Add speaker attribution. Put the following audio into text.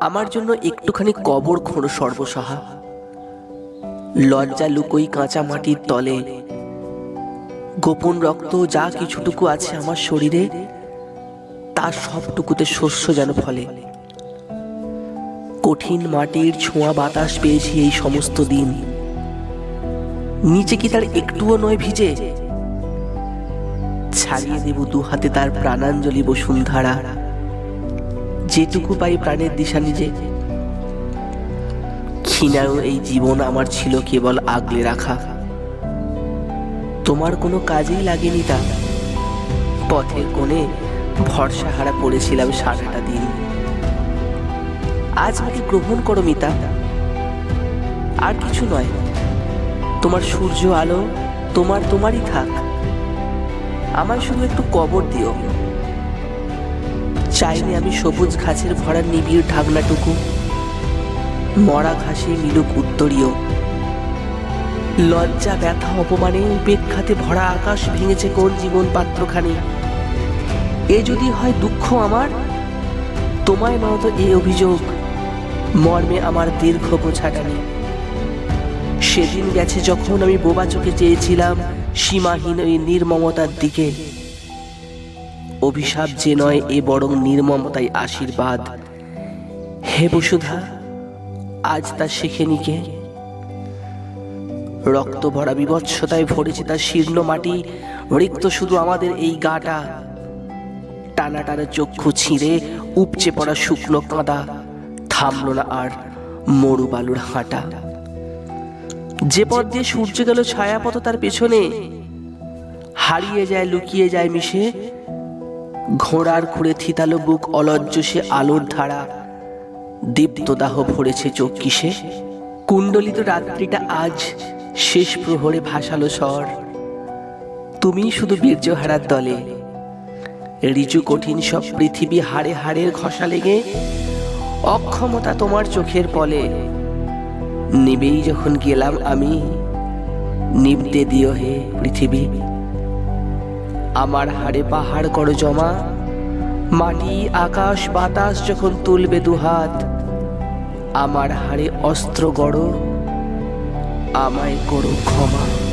Speaker 1: আমার জন্য একটুখানি কবর খোঁড়ো সর্বসহা। লজ্জা লুকোই কাঁচা মাটির তলে। গোপন রক্ত যা কিছুটুকু আছে আমার শরীরে, তার সবটুকুতে শস্য যেন ফলে। কঠিন মাটির ছোঁয়া বাতাস পেয়েছি এই সমস্ত দিন। নিচে কি তার একটুও নয় ভিজে? ছাড়িয়ে দেব দু হাতে তার প্রাণাঞ্জলি বসুন্ধরা। যেটুকু পাই প্রাণের দিশা নিজে। ক্ষীণাও এই জীবন আমার ছিল কেবল আগলে রাখা। তোমার কোনো কাজেই লাগেনি তা। পথের কোণে ভরসা হারা পড়েছিলাম সারাটা দিন। আজ আমাকে গ্রহণ করো মিতা। আর কিছু নয়। তোমার সূর্য আলো তোমার তোমারই থাক। আমায় শুধু একটু কবর দিও। চাইলে আমি সবুজ ঘাসের ভরা নিবিড় ঢাকনাটুকু, মরা ঘাসে মিলুক উত্তরীয়। লজ্জা, ব্যথা, অপমানে উপেক্ষাতে ভরা আকাশ ভেঙেছে কোন জীবন পাত্রখানি? এ যদি হয় দুঃখ আমার, তোমায় নত এ অভিযোগ, মর্মে আমার দীর্ঘ বোঝাটানি। সেদিন গেছে যখন আমি বোবা চোখে চেয়েছিলাম সীমাহীন ওই নির্মমতার দিকে। অভিশাপ যে নয়, এ বরং নির্মমতাই আশীর্বাদ। হে বসুধা, আজ তা শেখেনি কে রক্ত ভরা বিভৎসতায় ভরেছে তার শীর্ণ মাটি। রিক্ত শুধু আমাদের এই গাটা। টানা টানা চক্ষু ছিঁড়ে উপচে পড়া শুকনো কাঁদা। থামলো না আর মরু বালুর হাঁটা। যে পথ দিয়ে সূর্য গেল ছায়াপথ তার পেছনে। হারিয়ে যায়, লুকিয়ে যায় মিশে। ঘোড়ার খুঁড়ে থিতালো বুক অলজ্জ সে আলোর ধারা। দীপ্ত দাহ ভরেছে চোখ কিসে? কুণ্ডলিত রাত্রিটা আজ শেষ প্রহরে ভাসালো স্বর। তুমি শুধু বীর্যহারার দলে। রিজু কঠিন সব পৃথিবী হাড়ে হাড়ের ঘষা লেগে অক্ষমতা তোমার চোখের পলে। নিবেই যখন গেলাম আমি, নিবতে দিও হে পৃথিবী। আমার হাড়ে পাহাড় করো জমা। মাটি, আকাশ, বাতাস যখন তুলবে দুহাত, আমার হাড়ে অস্ত্র গড়, আমায় করো ক্ষমা।